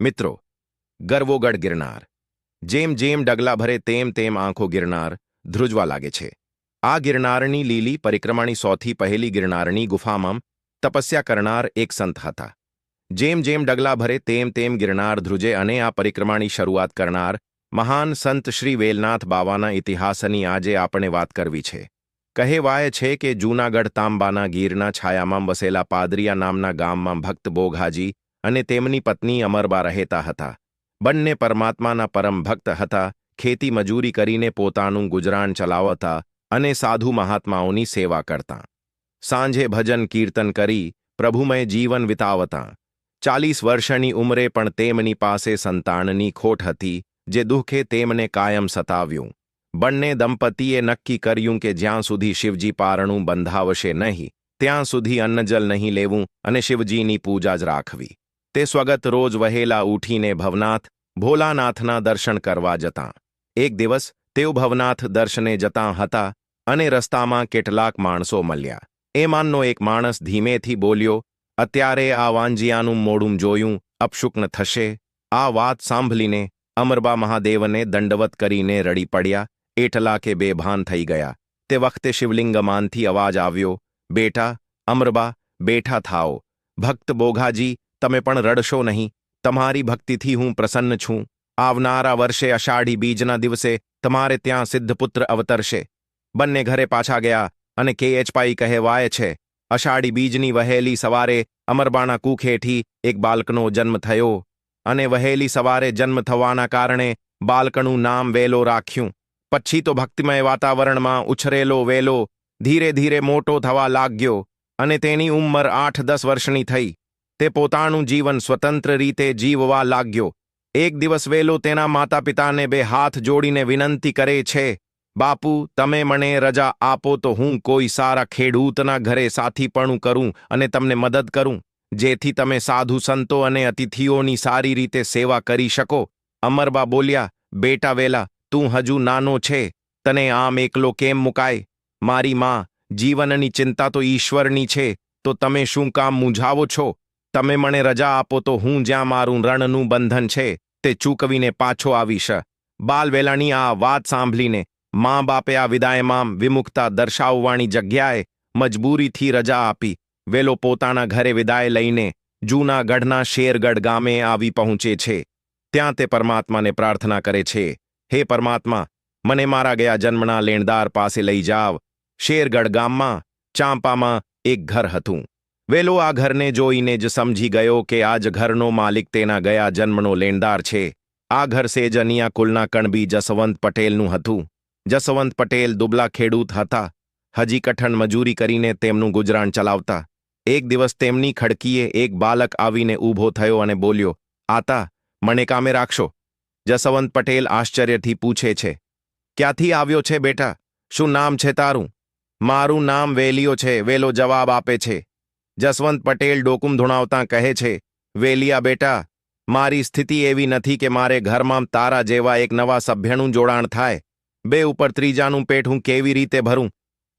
મિત્રો, ગરવોગઢ ગિરનાર. જેમ જેમ ડગલા ભરે તેમ તેમ આંખો ગિરનાર, ધ્રુજવા લાગે છે. આ ગિરનારની લીલી પરિક્રમાની સૌથી પહેલી ગિરનારની ગુફામાં તપસ્યા કરનાર એક સંત હતા. જેમ જેમ ડગલા ભરે તેમ તેમ ગિરનાર ધ્રુજે અને આ પરિક્રમાની શરૂઆત કરનાર મહાન સંત શ્રી વેલનાથ બાવાના ઇતિહાસની આજે આપણે વાત કરવી છે. કહેવાય છે કે જૂનાગઢ તાંબાના ગીરના છાયામાં વસેલા પાદરિયા નામના ગામમાં ભક્ત બોઘાજી અને તેમની પત્ની અમરબા રહેતા હતા. બંને પરમાત્માના પરમ ભક્ત હતા, ખેતી મજૂરી કરીને પોતાનું ગુજરાન ચલાવતા અને સાધુ મહાત્માઓની સેવા કરતા. સાંજે ભજન કીર્તન કરી પ્રભુમય જીવન વિતાવતા. ચાલીસ વર્ષની ઉંમરે પણ તેમની પાસે સંતાનની ખોટ હતી, જે દુઃખે તેમને કાયમ સતાવ્યું. બંને દંપતીએ નક્કી કર્યું કે જ્યાં સુધી શિવજી પારણું બંધાવશે નહીં, ત્યાં સુધી અન્નજલ નહીં લેવું અને શિવજીની પૂજા જ રાખવી. તે સ્વગત રોજ વહેલા ઉઠીને ભવનાથ ભોલાનાથના દર્શન કરવા જતાં. એક દિવસ તેઓ ભવનાથ દર્શને જતાં હતા અને રસ્તામાં કેટલાક માણસો મળ્યા. એમાંનો એક માણસ ધીમેથી બોલ્યો, અત્યારે આ વાંજિયાનું મોડું જોયું, અપશુક્ન થશે. આ વાત સાંભળીને અમરબા મહાદેવને દંડવત કરીને રડી પડ્યા. એટલા કે બેભાન થઈ ગયા. તે વખતે શિવલિંગમાનથી અવાજ આવ્યો, બેટા, અમરબા, બેઠા થાઓ. ભક્ત બોઘાજી તમે પણ રડશો નહીં. તમારી ભક્તિથી હું પ્રસન્ન છું. આવનારા વર્ષે અષાઢી બીજના દિવસે તમારે ત્યાં સિદ્ધપુત્ર અવતરશે. બંને ઘરે પાછા ગયા અને કે એચ પાઈ કહેવાય છે. અષાઢી બીજની વહેલી સવારે અમરબાણા કુખેઠી એક બાળકનો જન્મ થયો અને વહેલી સવારે જન્મ થવાના કારણે બાળકનું નામ વેલો રાખ્યું. પછી તો ભક્તિમય વાતાવરણમાં ઉછરેલો વેલો ધીરે ધીરે મોટો થવા લાગ્યો અને તેની ઉંમર આઠ દસ વર્ષની થઈ. તે પોતાનું જીવન સ્વતંત્ર રીતે જીવવા લાગ્યો. એક દિવસ વેલો તેના માતા પિતાને બે હાથ જોડીને વિનંતી કરે છે, બાપુ, તમે મને રજા આપો તો હું કોઈ સારા ખેડૂતના ઘરે સાથીપણું કરું અને તમને મદદ કરું, જેથી તમે સાધુ સંતો અને અતિથિઓની સારી રીતે સેવા કરી શકો. અમરબા બોલ્યા, બેટા વેલા, તું હજુ નાનો છે, તને આમ એકલો કેમ મુકાય? મારી માં, જીવનની ચિંતા તો ઈશ્વરની છે, તો તમે શું કામ મૂંઝાવો છો? તમે મને રજા આપો તો હું જ્યાં મારું રણનું બંધન છે, તે ચૂકવીને પાછો આવીશ. બાલવેલાની આ વાત સાંભળીને મા બાપે આ વિદાયમાં વિમુખતા દર્શાવવાની જગ્યાએ મજબૂરીથી રજા આપી. વેલો પોતાના ઘરે વિદાય લઈને જૂનાગઢના શેરગઢ ગામે આવી પહોંચે છે. ત્યાં તે પરમાત્માને પ્રાર્થના કરે છે, હે પરમાત્મા, મને મારા ગયા જન્મના લેણદાર પાસે લઈ જાવ. શેરગઢ ગામમાં ચાંપામાં એક ઘર હતું. વેલો આ ઘરને જોઈને જ સમજી ગયો કે આજ ઘરનો માલિક તેના ગયા જન્મનો લેણદાર છે. આ ઘર સેજનિયા કુલના કણબી જસવંત પટેલનું હતું. જસવંત પટેલ દુબલા ખેડૂત હતા. હજી કઠણ મજૂરી કરીને તેમનું ગુજરાન ચલાવતા. એક દિવસ તેમની ખડકીએ એક બાલક આવીને ઊભો થયો અને બોલ્યો, આતા, મને કામે રાખશો? જસવંત પટેલ આશ્ચર્યથી પૂછે છે, ક્યાંથી આવ્યો છે બેટા? શું નામ છે તારું? મારું નામ વેલિયો છે, વેલો જવાબ આપે છે. જસવંત પટેલ ડોકુમ ધુણાવતા કહે છે, વેલિયા બેટા, મારી સ્થિતિ એવી નથી કે મારે ઘરમાં તારા જેવા એક નવા સભ્યનું જોડાણ થાય. બે ઉપર ત્રીજાનું પેટ હું કેવી રીતે ભરું?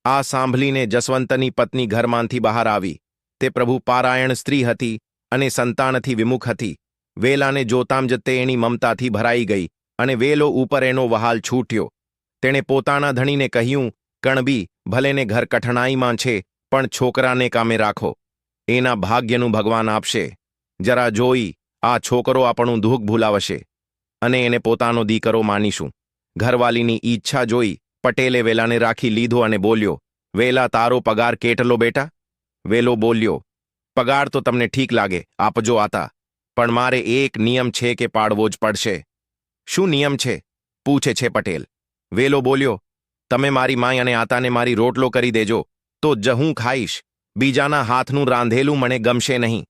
આ સાંભળીને જસવંતની પત્ની ઘરમાંથી બહાર આવી. તે પ્રભુ પારાયણ સ્ત્રી હતી અને સંતાનથી વિમુખ હતી. વેલાને જોતામ જ તે એની મમતાથી ભરાઈ ગઈ અને વેલો ઉપર એનો વહાલ છૂટ્યો. તેણે પોતાના ધણીને કહ્યું, કણબી, ભલેને ઘર કઠણાઈમાં છે, પણ છોકરાને કામે રાખો. એના ભાગ્યનું ભગવાન આપશે. જરા જોઈ, આ છોકરો આપણું દુઃખ ભૂલાવશે. અને એને પોતાનો દીકરો માનીશું. ઘરવાલીની ઈચ્છા જોઈ, પટેલે વેલાને રાખી લીધો અને બોલ્યો, વેલા, તારો પગાર કેટલો બેટા? વેલો બોલ્યો, પગાર તો તમને ઠીક લાગે આપજો આતા. પણ મારે એક નિયમ છે કે પાડવો જ પડશે. શું નિયમ છે? પૂછે છે પટેલ. વેલો બોલ્યો, તમે મારી માય અને આતાને મારી રોટલો કરી દેજો, તો જ હું ખાઈશ. બીજાના હાથનું રાંધેલું મને ગમશે નહીં.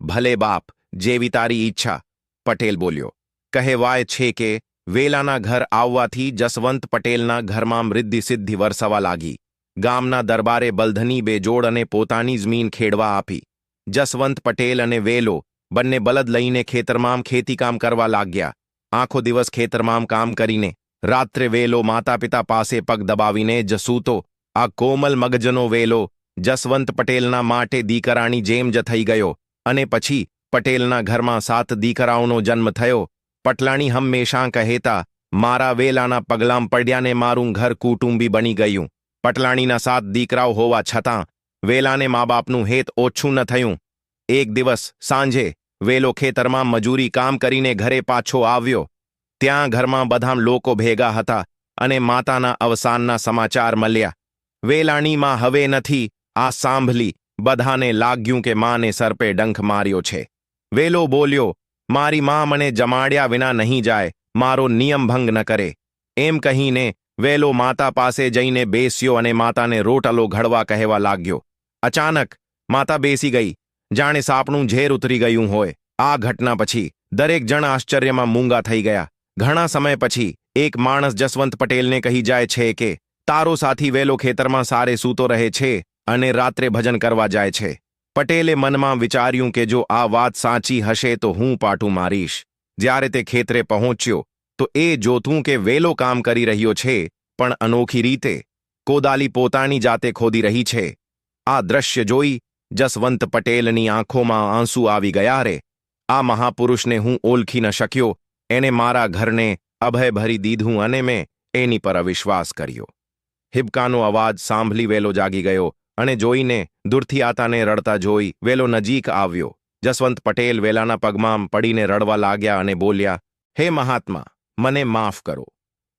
ભલે બાપ, જેવી તારી ઈચ્છા, પટેલ બોલ્યો. કહેવાય છે કે, વેલાના ઘર આવવાથી જસવંત પટેલના ઘરમાં મૃદ્ધિ સિદ્ધિ વરસવા લાગી. ગામના દરબારે બલધની બેજોડ અને પોતાની જમીન ખેડવા આપી. જસવંત પટેલ અને વેલો બંને બલદ લઈને ખેતરમાં ખેતીકામ કરવા લાગ્યા. આખો દિવસ ખેતરમાં કામ કરીને, રાત્રે વેલો માતા પિતા પાસે પગ દબાવીને જસૂતો, આ કોમલ મગજનો વેલો જસવંત પટેલના માટે દીકરાની જેમ જ થઈ ગયો અને પછી પટેલના ઘરમાં સાત દીકરાઓનો જન્મ થયો. પટલાણી હંમેશા કહેતા, મારા વેલાના પગલાં પડ્યાને મારું ઘર કુટુંબી બની ગયું. પટલાણીના સાત દીકરાઓ હોવા છતાં વેલાને મા બાપનું હેત ઓછું ન થયું. એક દિવસ સાંજે વેલો ખેતરમાં મજૂરી કામ કરીને ઘરે પાછો આવ્યો. ત્યાં ઘરમાં બધા લોકો ભેગા હતા અને માતાના અવસાનના સમાચાર મળ્યા. વેલાણીમાં હવે નથી આ સાંભળી બધાને લાગ્યું કે માને સરપે ડંખ માર્યો છે. વેલો બોલ્યો, મારી માં મને જમાડ્યા વિના નહીં જાય, મારો નિયમ ભંગ ન કરે. એમ કહીને વેલો માતા પાસે જઈને બેસ્યો અને માતાને રોટલો ઘડવા કહેવા લાગ્યો. અચાનક માતા બેસી ગઈ. જાણે સાપનું ઝેર ઉતરી ગયું હોય. આ ઘટના પછી દરેક જણ આશ્ચર્યમાં મૂંગા થઈ ગયા. ઘણા સમય પછી એક માણસ જસવંત પટેલને કહી જાય છે કે, તારો સાથી વેલો ખેતરમાં સારે સૂતો રહે છે. અને રાત્રે ભજન કરવા જાય છે. પટેલે મનમાં વિચાર્યું કે જો આ વાત સાચી હશે તો હું પાટું મારીશ. જ્યારે તે ખેતરે પહોંચ્યો, તો એ જોતું કે વેલો કામ કરી રહ્યો છે, પણ અનોખી રીતે. કોદાલી પોતાની જાતે ખોદી રહી છે. આ દ્રશ્ય જોઈ, જસવંત પટેલની આંખોમાં આંસુ આવી ગયા રે. આ મહાપુરુષને હું ઓળખી ન શક્યો, એને મારા ઘરને અભય ભરી દીધું અને મેં એની પર અવિશ્વાસ કર્યો. હિબકાનો અવાજ સાંભળી વેલો જાગી ગયો અને જોઈને દૂરથી આતાને રડતા જોઈ વેલો નજીક આવ્યો. જસવંત પટેલ વેલાના પગમાં પડીને રડવા લાગ્યા અને બોલ્યા, હે મહાત્મા, મને માફ કરો.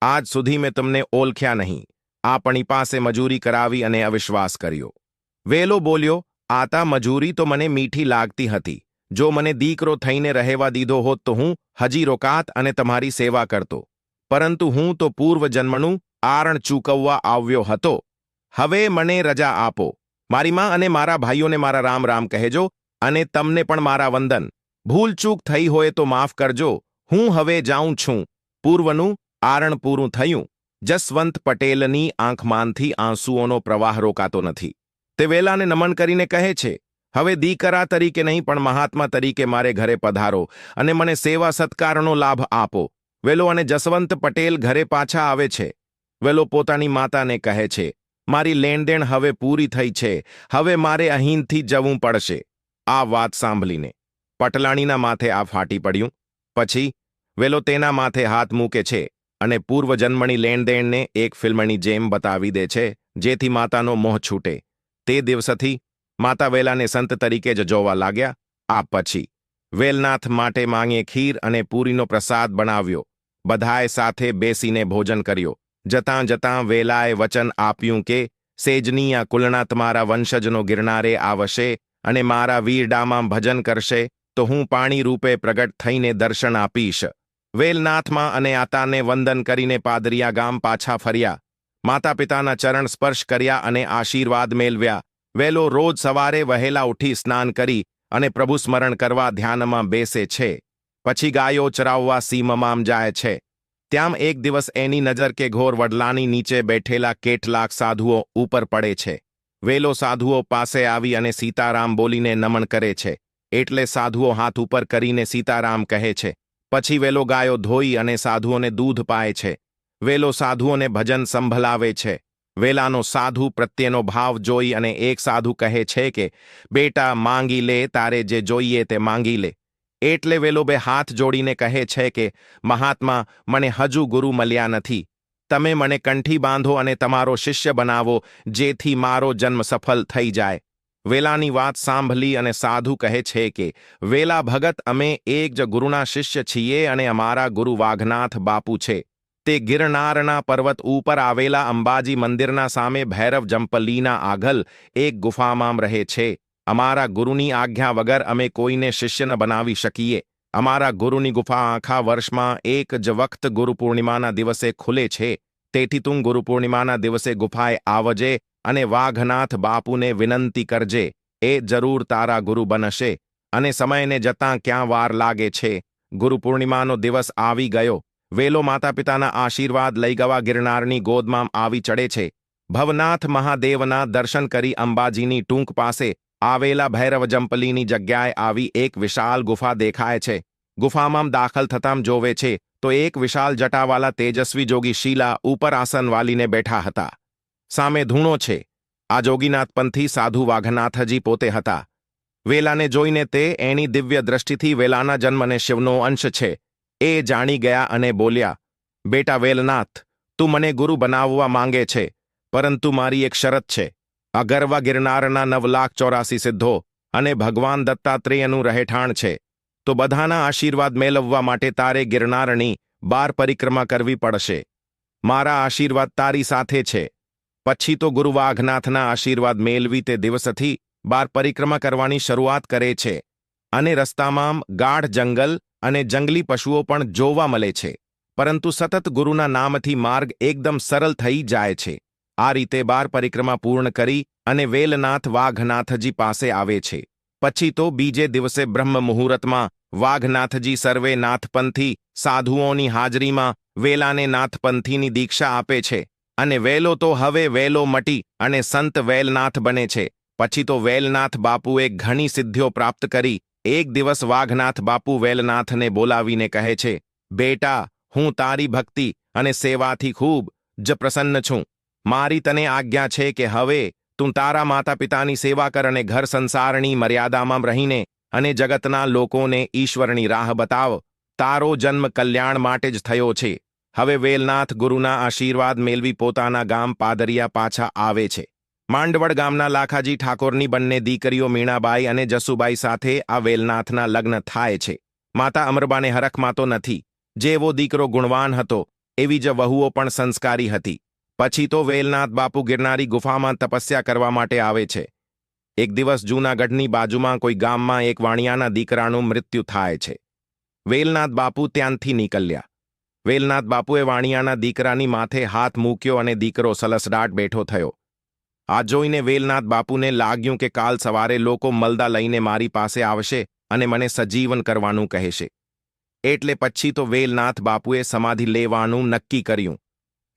આજ સુધી મેં તમને ઓળખ્યા નહીં. આપણી પાસે મજૂરી કરાવી અને અવિશ્વાસ કર્યો. વેલો બોલ્યો, આતા મજૂરી તો મને મીઠી લાગતી હતી. જો મને દીકરો થઈને રહેવા દીધો હોત તો હું હજી રોકાત અને તમારી સેવા કરતો. પરંતુ હું તો પૂર્વ જન્મનું આરણ ચૂકવવા આવ્યો હતો. હવે મને રજા આપો. મારી માં અને મારા ભાઈઓને મારા રામ રામ કહેજો અને તમને પણ મારા વંદન. ભૂલચૂક થઈ હોય તો માફ કરજો. હું હવે જાઉં છું. પૂર્વનું આરણ પૂરું થયું. જસવંત પટેલની આંખમાંથી આંસુઓનો પ્રવાહ રોકાતો નથી. તે વેલાને નમન કરીને કહે છે, હવે દીકરા તરીકે નહીં, પણ મહાત્મા તરીકે મારે ઘરે પધારો અને મને સેવા સત્કારનો લાભ આપો. વેલો અને જસવંત પટેલ ઘરે પાછા આવે છે. વેલો પોતાની માતાને કહે છે મારી લેણદેણ હવે પૂરી થઈ છે. હવે મારે અહીંથી જવું પડશે. આ વાત સાંભળીને પટલાણીના માથે આ ફાટી પડ્યું. પછી વેલો તેના માથે હાથ મૂકે છે અને પૂર્વજન્મની લેણદેણને એક ફિલ્મની જેમ બતાવી દે છે, જેથી માતાનો મોહ છૂટે. તે દિવસથી માતા વેલાને સંત તરીકે જ જોવા લાગ્યા. આ પછી વેલનાથ માટે માંગે ખીર અને પૂરીનો પ્રસાદ બનાવ્યો. બધાએ સાથે બેસીને ભોજન કર્યો. જતાં જતાં વેલાએ વચન આપ્યું કે સેજની આ કુલના તમારા વંશજનો ગિરનારે આવશે અને મારા વીરડામાં ભજન કરશે, તો હું પાણી રૂપે પ્રગટ થઈને દર્શન આપીશ. વેલનાથમાં અને આતાને વંદન કરીને પાદરિયા ગામ પાછા ફર્યા. માતા પિતાના ચરણ સ્પર્શ કર્યા અને આશીર્વાદ મેળવ્યા. વેલો રોજ સવારે વહેલા ઉઠી સ્નાન કરી અને પ્રભુ સ્મરણ કરવા ધ્યાનમાં બેસે છે. પછી ગાયો ચરાવવા સીમમામ જાય છે. ત્યાં એક દિવસ એની નજર કે ઘોર વડલાની નીચે બેઠેલા કેટલાક સાધુઓ ઉપર પડે છે. વેલો સાધુઓ પાસે આવી અને સીતારામ બોલીને નમન કરે છે. એટલે સાધુઓ હાથ ઉપર કરીને સીતારામ કહે છે, પછી વેલો ગાયો ધોઈ અને સાધુઓને દૂધ પાય છે. વેલો સાધુઓને ભજન સંભળાવે છે. વેલાનો સાધુ પ્રત્યેનો ભાવ જોઈ અને એક સાધુ કહે છે કે, બેટા, માંગી લે, તારે જે જોઈએ તે માંગી લે. એટલે વેલો બે હાથ જોડીને કહે છે કે, મહાત્મા, મને હજુ ગુરુ મળ્યા નથી. તમે મને કંઠી બાંધો અને તમારો શિષ્ય બનાવો, જેથી મારો જન્મ સફળ થઈ જાય. વેલાની વાત સાંભળી અને સાધુ કહે છે કે, વેલા ભગત, અમે એક જ ગુરુના શિષ્ય છીએ અને અમારા ગુરુ વાઘનાથ બાપુ છે. તે ગિરનારના પર્વત ઉપર આવેલા અંબાજી મંદિરના સામે ભૈરવ જંપલીના આગલ એક ગુફામાં રહે છે. અમારા ગુરુની આજ્ઞા વગર અમે કોઈને શિષ્ય ન બનાવી શકીએ. અમારા ગુરુની ગુફા આખા વર્ષમાં એક જ વખત ગુરુ પૂર્ણિમાના દિવસે ખુલે છે. તેથી તું ગુરુ પૂર્ણિમાના દિવસે ગુફાએ આવજે અને વાઘનાથ બાપુને વિનંતી કરજે. એ જરૂર તારા ગુરુ બનશે અને સમયને જતાં ક્યાં વાર લાગે છે. ગુરુ પૂર્ણિમાનો દિવસ આવી ગયો. વેલો માતા પિતાના આશીર્વાદ લઈ ગવા ગિરનારની ગોદમાં આવી ચડે છે. ભવનાથ મહાદેવના દર્શન કરી અંબાજીની ટૂંક પાસે આવેલા ભૈરવ જંપલીની જગ્યાએ આવી એક વિશાલ ગુફા દેખાય છે. ગુફામાં દાખલ થતાં જોવે છે, તો એક વિશાલ જટાવાલા તેજસ્વી જોગી શીલા ઉપર આસન વાલીને બેઠા હતા. સામે ધૂણો છે. આ જોગીનાથપંથી સાધુ વાઘનાથજી પોતે હતા. વેલાને જોઈને તે એની દિવ્ય દ્રષ્ટિથી વેલાના જન્મને શિવનો અંશ છે. એ જાણી ગયા અને બોલ્યા, બેટા વેલનાથ, તું મને ગુરુ બનાવવા માંગે છે, પરંતુ મારી એક શરત છે. અગરવા ગિરનારના નવ લાખ ચોરાસી સિદ્ધો અને ભગવાન દત્તાત્રેયનું રહેઠાણ છે. તો બધાના આશીર્વાદ મેળવવા માટે તારે ગિરનારની બાર પરિક્રમા કરવી પડશે. મારા આશીર્વાદ તારી સાથે છે. પછી તો ગુરુ વાઘનાથના આશીર્વાદ મેળવી તે દિવસથી બાર પરિક્રમા કરવાની શરૂઆત કરે છે. અને રસ્તામાં ગાઢ જંગલ અને જંગલી પશુઓ પણ જોવા મળે છે. પરંતુ સતત ગુરુના નામથી માર્ગ એકદમ સરળ થઈ જાય છે. આ રીતે બાર પરિક્રમા પૂર્ણ કરી અને વેલનાથ વાઘનાથજી પાસે આવે છે. પછી તો બીજે દિવસે બ્રહ્મ મુહૂર્તમાં વાઘનાથજી સર્વે નાથપંથી સાધુઓની હાજરીમાં વેલાને નાથપંથીની દીક્ષા આપે છે અને વેલો તો હવે વેલો મટી અને સંત વેલનાથ બને છે. પછી તો વેલનાથ બાપુએ ઘણી સિદ્ધિઓ પ્રાપ્ત કરી. એક દિવસ વાઘનાથ બાપુ વેલનાથને બોલાવીને કહે છે, બેટા, હું તારી ભક્તિ અને સેવાથી ખૂબ જ પ્રસન્ન છું. મારી તને આજ્ઞા છે કે હવે તું તારા માતા પિતાની સેવા કર અને ઘર સંસારની મર્યાદામાં રહીને અને જગતના લોકોને ઈશ્વરની રાહ બતાવ. તારો જન્મ કલ્યાણ માટે જ થયો છે. હવે વેલનાથ ગુરુના આશીર્વાદ મેળવી પોતાના ગામ પાદરિયા પાછા આવે છે. માંડવડ ગામના લાખાજી ઠાકોરની બંને દીકરીઓ મીણાબાઈ અને જસુબાઈ સાથે આ વેલનાથના લગ્ન થાય છે. માતા અમરબાને હરખમાં તો નથી. જેવો દીકરો ગુણવાન હતો, એવી જ વહુઓ પણ સંસ્કારી હતી. પછી તો વેલનાથ બાપુ ગિરનારી ગુફામાં તપસ્યા કરવા માટે આવે છે. એક દિવસ જૂનાગઢની બાજુમાં કોઈ ગામમાં એક વાણિયાના દીકરાનું મૃત્યુ થાય છે. વેલનાથ બાપુ ત્યાંથી નીકળ્યા. વેલનાથ બાપુએ વાણિયાના દીકરાની માથે હાથ મૂક્યો અને દીકરો સલસડાટ બેઠો થયો. આ જોઈને વેલનાથ બાપુને લાગ્યું કે કાલ સવારે લોકો મલદા લઈને મારી પાસે આવશે અને મને સજીવન કરવાનું કહેશે. એટલે પછી તો વેલનાથ બાપુએ સમાધિ લેવાનું નક્કી કર્યું.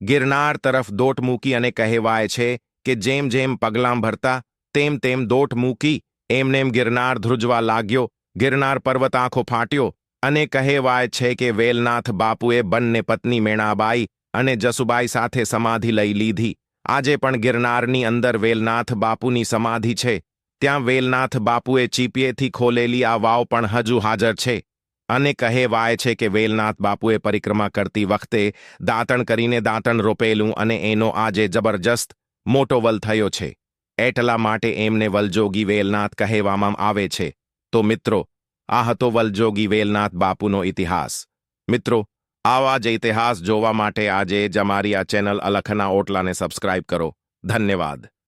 ગિરનાર તરફ દોટ મૂકી અને કહેવાય છે કે જેમ જેમ પગલાં ભરતા, તેમ તેમ દોટ મૂકી એમનેમ ગિરનાર ધ્રુજવા લાગ્યો, ગિરનાર પર્વત આંખો ફાટ્યો અને કહેવાય છે કે વેલનાથ બાપુએ બંને પત્ની મેણાબાઈ અને જસુબાઈ સાથે સમાધિ લઈ લીધી. આજે પણ ગિરનારની અંદર વેલનાથ બાપુની સમાધિ છે. ત્યાં વેલનાથ બાપુએ ચીપિયેથી ખોલેલી આ વાવ પણ હજુ હાજર છે. અને કહેવાય છે કે વેલનાથ બાપુએ પરિક્રમા કરતી વખતે દાંતણ કરીને દાંતણ રોપેલું અને એનો આજે જબરજસ્ત મોટો વલ થયો છે. એટલા માટે એમને વલજોગી વેલનાથ કહેવામાં આવે છે. તો મિત્રો, આ હતો વલજોગી વેલનાથ બાપુનો ઇતિહાસ. મિત્રો, આવા જ ઇતિહાસ જોવા માટે આજે જ અમારી આ ચેનલ અલખના ઓટલાને સબસ્ક્રાઇબ કરો. ધન્યવાદ.